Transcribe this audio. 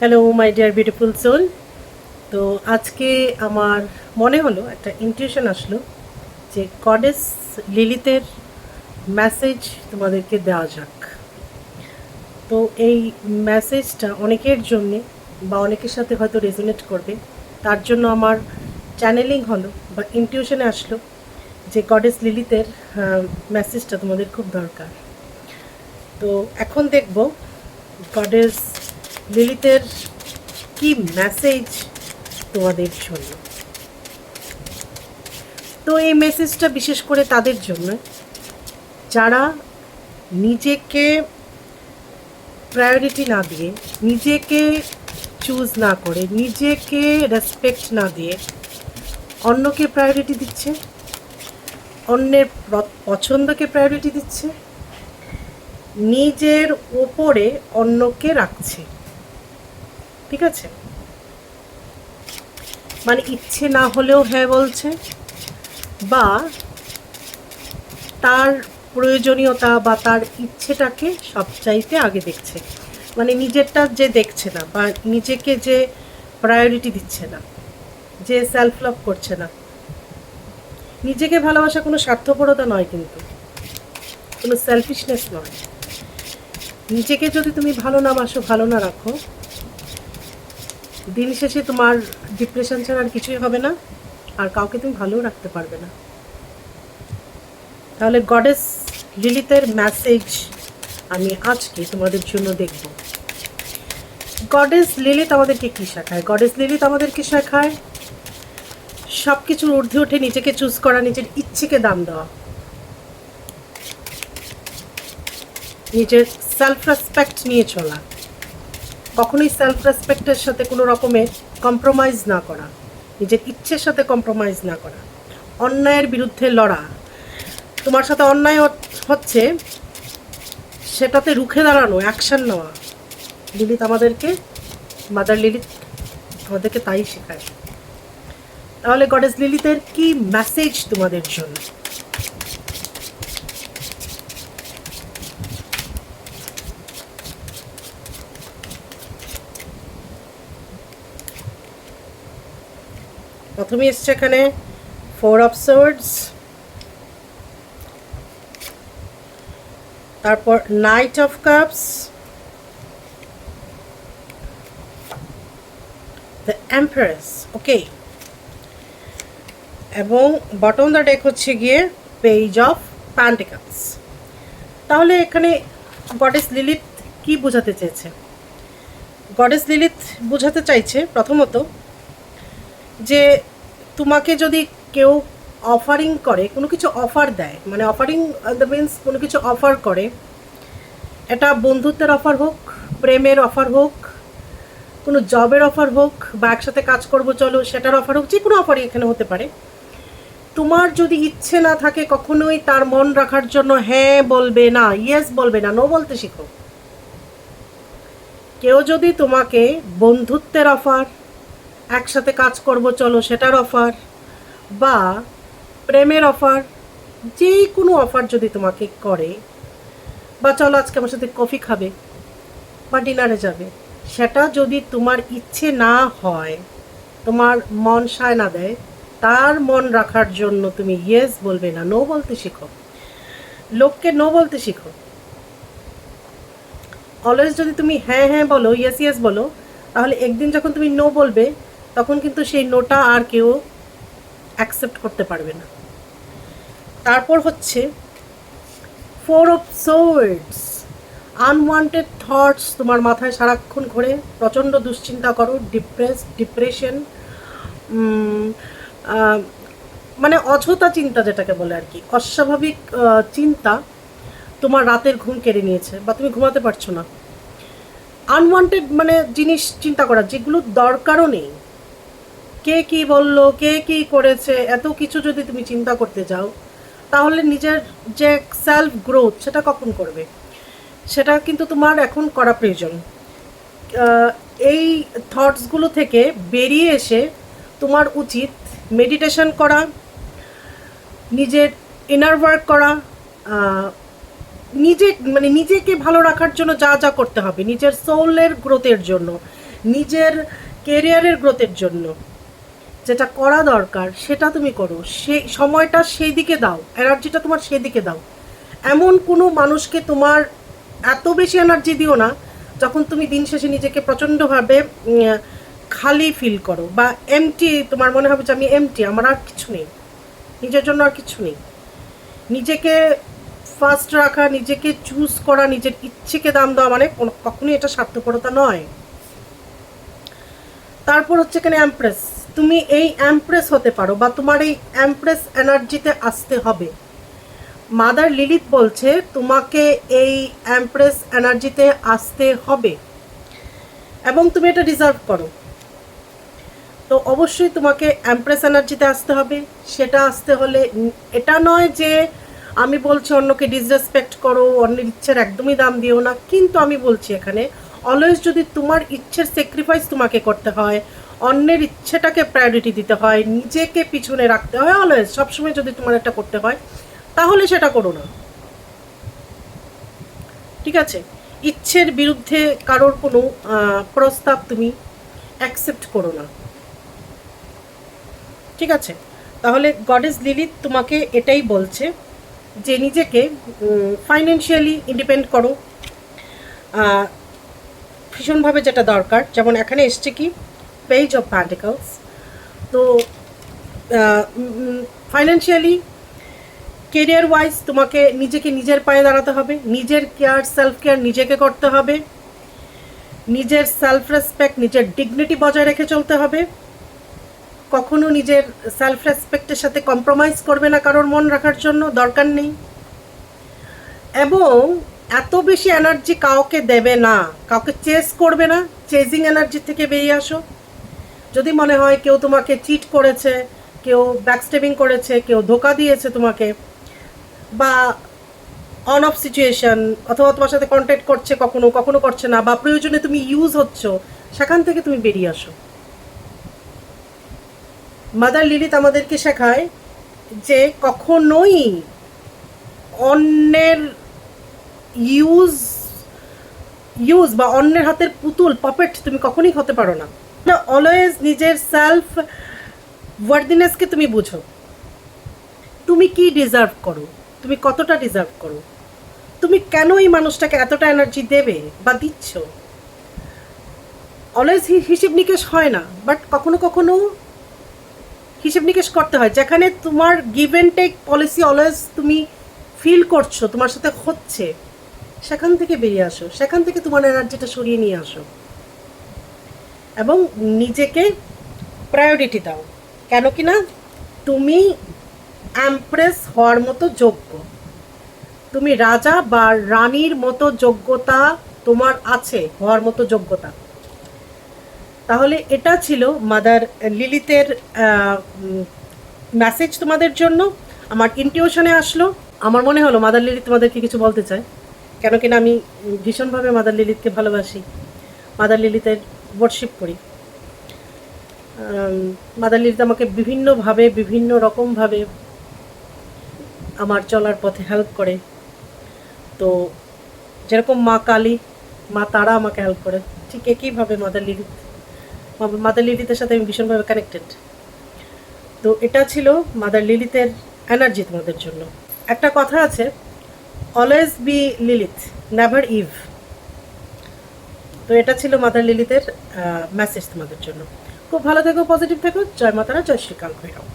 Hello my dear beautiful soul তো আজকে আমার মনে হলো, একটা ইনটিউশন আসলো যে গডেস লিলিতের মেসেজ তোমাদেরকে দেওয়া যাক। তো এই মেসেজটা অনেকের জন্যে বা অনেকের সাথে হয়তো রেজোনেট করবে। তার জন্য আমার চ্যানেলিং হলো বা ইনটিউশনে আসলো যে গডেস লিলিতের মেসেজটা তোমাদের খুব দরকার। তো এখন দেখব গডেস লিলিতের কি মেসেজ তোমাদের জন্য? তো এই মেসেজটা বিশেষ করে তাদের জন্য, যারা নিজেকে প্রায়োরিটি না দিয়ে, নিজেকে চুজ না করে, নিজেকে রেসপেক্ট না দিয়ে অন্যকে প্রায়োরিটি দিচ্ছে, অন্যের পছন্দকে প্রায়োরিটি দিচ্ছে, নিজের ওপরে অন্যকে রাখছে। ঠিক আছে? মানে ইচ্ছে না হলেও হ্যাঁ বলছে, বা তার প্রয়োজনীয়তা বা তার ইচ্ছেটাকে সবচাইতে আগে দেখছে। মানে নিজেরটা যে দেখছে না, বা নিজেকে যে প্রায়োরিটি দিচ্ছে না, যে সেলফ লাভ করছে না। নিজেকে ভালোবাসা কোনো স্বার্থপরতা নয় কিন্তু, কোনো সেলফিশনেস নয়। নিজেকে যদি তুমি ভালো না বাসো, ভালো না রাখো দিন শেষে তোমার ডিপ্রেশন ছাড়া আর কিছুই হবে না, আর কাউকে তুমি ভালোও রাখতে পারবে না। তাহলে গডেস লিলিতের মেসেজ আমি আজকে তোমাদের জন্য দেখব। গডেস লিলিত আমাদেরকে কি শেখায়? গডেস লিলিত আমাদেরকে শেখায় সব কিছুর ঊর্ধ্বে উঠে নিজেকে চুজ করা, নিজের ইচ্ছেকে দাম দেওয়া। নিজের সেলফ রেসপেক্ট নিয়ে চলা। কখনোই সেলফ রেসপেক্টের সাথে কোনো রকমের কম্প্রোমাইজ না করা। নিজের ইচ্ছের সাথে কম্প্রোমাইজ না করা। অন্যায়ের বিরুদ্ধে লড়া। তোমার সাথে অন্যায় হচ্ছে সেটাতে রুখে দাঁড়ানো অ্যাকশন নেওয়া। লিলিত আমাদেরকে মাদার লিলিত আমাদেরকে তাই শেখায়। তাহলে গডেস লিলিতের কি মেসেজ তোমাদের জন্য? প্রথমে এসছে এখানে ফোর অফ সোর্ডস তারপর knight of cups the empress okay এবং বটম দ্য ডেক হচ্ছে গিয়ে পেজ অফ প্যান্টিকালস তাহলে এখানে গডেস লিলিত কি বোঝাতে চেয়েছে? গডেস লিলিত বোঝাতে চাইছে প্রথমত যে তোমাকে যদি কেউ অফারিং করে, কোনো কিছু অফার দেয় মানে অফারিং দ্য মিন্স কোনো কিছু অফার করে, এটা বন্ধুত্বের অফার হোক, প্রেমের অফার হোক, কোনো জবের অফার হোক, বা একসাথে কাজ করব, চলো, সেটার অফার হোক যে কোনো অফারই এখানে হতে পারে। তোমার যদি ইচ্ছে না থাকে কখনোই তার মন রাখার জন্য হ্যাঁ বলবে না ইয়েস বলবে না নো বলতে শিখো। কেউ যদি তোমাকে বন্ধুত্বের অফার একসাথে কাজ করব, চলো সেটার অফার বা প্রেমের অফার যে কোনো অফার যদি তোমাকে করে, বা চলো আজকে আমার সাথে কফি খাবে বা ডিনারে যাবে, সেটা যদি তোমার ইচ্ছে না হয়, তোমার মন সায় না দেয়, তার মন রাখার জন্য তুমি ইয়েস বলবে না নো বলতে শিখো। লোককে নো বলতে শিখো। অলওয়েজ যদি তুমি হ্যাঁ হ্যাঁ বলো ইয়েস ইয়েস বলো, তাহলে একদিন যখন তুমি নো বলবে তখন কিন্তু সেই নোটা আর কেউ অ্যাকসেপ্ট করতে পারবে না। তারপর হচ্ছে four of swords unwanted thoughts তোমার মাথায় সারাক্ষণ ঘোরে, প্রচণ্ড দুশ্চিন্তা করো ডিপ্রেস ডিপ্রেশন মানে অযথা চিন্তা যেটাকে বলে আর কি। অস্বাভাবিক চিন্তা তোমার রাতের ঘুম কেড়ে নিয়েছে বা তুমি ঘুমাতে পারছ না। আনওয়ান্টেড মানে জিনিস চিন্তা করা, যেগুলো দরকারও নেই। কে কি বলল, কে কি করেছে, এত কিছু যদি তুমি চিন্তা করতে যাও তাহলে নিজের যে সেলফ গ্রোথ সেটা কখন করবে? সেটা কিন্তু তোমার এখন করা প্রয়োজন। এই থটসগুলো থেকে বেরিয়ে এসে তোমার উচিত মেডিটেশন করা, নিজের ইনার ওয়ার্ক করা নিজে মানে নিজেকে ভালো রাখার জন্য যা যা করতে হবে, নিজের সোলের গ্রোথের জন্য, নিজের কেরিয়ারের গ্রোথের জন্য। যেটা করা দরকার, সেটা তুমি করো। সেই সময়টা সেই দিকে দাও এনার্জিটা তোমার সেই দিকে দাও। এমন কোনো মানুষকে তোমার এত বেশি এনার্জি দিও না, যখন তুমি দিন শেষে নিজেকে প্রচণ্ডভাবে খালি ফিল করো বা এমটি তোমার মনে হবে যে আমি এমটি আমার আর কিছু নেই। নিজের জন্য আর কিছু নেই। নিজেকে ফার্স্ট রাখা, নিজেকে চুজ করা, নিজের ইচ্ছেকে দাম দেওয়া মানে কখনোই এটা স্বার্থপরতা নয়। তারপর হচ্ছে এখানে অ্যাম্প্রেস তুমি এই অ্যাম্প্রেস হতে পারো বা তোমার এই অ্যাম্প্রেস এনার্জিতে আসতে হবে। মাদার লিলিত বলছে, তোমাকে এই অ্যাম্প্রেস এনার্জিতে আসতে হবে এবং তুমি এটা ডিজার্ভ করো। তো অবশ্যই তোমাকে অ্যাম্প্রেস এনার্জিতে আসতে হবে। সেটা আসতে হলে, এটা নয় যে আমি বলছি অন্যকে ডিসরেসপেক্ট করো, অন্যের ইচ্ছের একদমই দাম দিও না। কিন্তু আমি বলছি এখানে অলওয়েজ যদি তোমার ইচ্ছের স্যাক্রিফাইস তোমাকে করতে হয় অন্যের ইচ্ছেটাকে প্রায়োরিটি দিতে হয়, নিজেকে পিছনে রাখতে হয় অলওয়েজ সবসময় যদি তোমার এটা করতে হয়, তাহলে সেটা করো না। ঠিক আছে? ইচ্ছের বিরুদ্ধে কারোর কোনো প্রস্তাব তুমি অ্যাকসেপ্ট করো না। ঠিক আছে? তাহলে গডেস লিলি তোমাকে এটাই বলছে যে নিজেকে ফাইন্যান্সিয়ালি ইন্ডিপেন্ড করো। ভীষণভাবে যেটা দরকার, যেমন এখানে এসছে কি পেজ অফ প্যান্টিকলস তো ফাইন্যান্সিয়ালি কেরিয়ার ওয়াইজ তোমাকে নিজেকে নিজের পায়ে দাঁড়াতে হবে। নিজের কেয়ার সেলফ কেয়ার নিজেকে করতে হবে। নিজের সেলফ রেসপেক্ট নিজের ডিগনিটি বজায় রেখে চলতে হবে। কখনো নিজের সেলফ রেসপেক্টের সাথে কম্প্রোমাইজ করবে না কারোর মন রাখার জন্য, দরকার নেই। এবং এত বেশি এনার্জি কাউকে দেবে না। কাউকে চেস করবে না। চেজিং এনার্জি থেকে বেরিয়ে আসো। যদি মনে হয় কেউ তোমাকে চিট করেছে, কেউ ব্যাকস্টেবিং করেছে, কেউ ধোকা দিয়েছে তোমাকে, বা অন অফ সিচুয়েশন অথবা তোমার সাথে কন্ট্যাক্ট করছে কখনো কখনো করছে না, বা প্রয়োজনে তুমি ইউজ হচ্ছ, সেখান থেকে তুমি বেরিয়ে আসো। মাদার লিলিত আমাদেরকে শেখায় যে কখনোই অন্যের ইউজ ইউজ বা অন্যের হাতের পুতুল পপেট তুমি কখনোই হতে পারো না। অলওয়েজ নিজের সেলফ ওয়ার্দিনেসকে তুমি বুঝো। তুমি কি ডিজার্ভ করো? তুমি কতটা ডিজার্ভ করো? তুমি কেন এই মানুষটাকে এতটা এনার্জি দেবে বা দিচ্ছ? অলওয়েজ হিসেব নিকেশ হয় না বাট কখনো কখনো হিসেব নিকেশ করতে হয়। যেখানে তোমার give and take policy always তুমি ফিল করছ, তোমার সাথে হচ্ছে, সেখান থেকে বেরিয়ে আসো, সেখান থেকে তোমার এনার্জিটা সরিয়ে নিয়ে আসো। এবং নিজেকে প্রায়োরিটি দাও। কেন কি না? তুমি অ্যাম্প্রেস হওয়ার মতো যোগ্য। তুমি রাজা বা রানীর মতো যোগ্যতা তোমার আছে, হওয়ার মতো যোগ্যতা। তাহলে এটা ছিল মাদার লিলিতের মেসেজ তোমাদের জন্য। আমার ইনটিউশনে আসলো। আমার মনে হলো মাদার লিলিত তোমাদেরকে কিছু বলতে চায়। কেন কিনা আমি ভীষণভাবে মাদার লিলিতকে ভালোবাসি। মাদার লিলিতের ওয়ার্শিপ করি। মাদার লিলিত আমাকে বিভিন্নভাবে বিভিন্ন রকমভাবে আমার চলার পথে হেল্প করে। তো যেরকম মা কালী, মা তারা আমাকে হেল্প করে, ঠিক একইভাবে মাদার লিলিত মাদার লিলিতের সাথে আমি ভীষণভাবে কানেক্টেড তো এটা ছিল মাদার লিলিতের এনার্জি তোমাদের জন্য। একটা কথা আছে always be Lilith never Eve তো এটা ছিল মাদার লিলিদের মেসেজ তোমাদের জন্য। খুব ভালো থেকো পজিটিভ থেকো। জয় মাতারা, জয় শ্রীকাল, ভৈরব।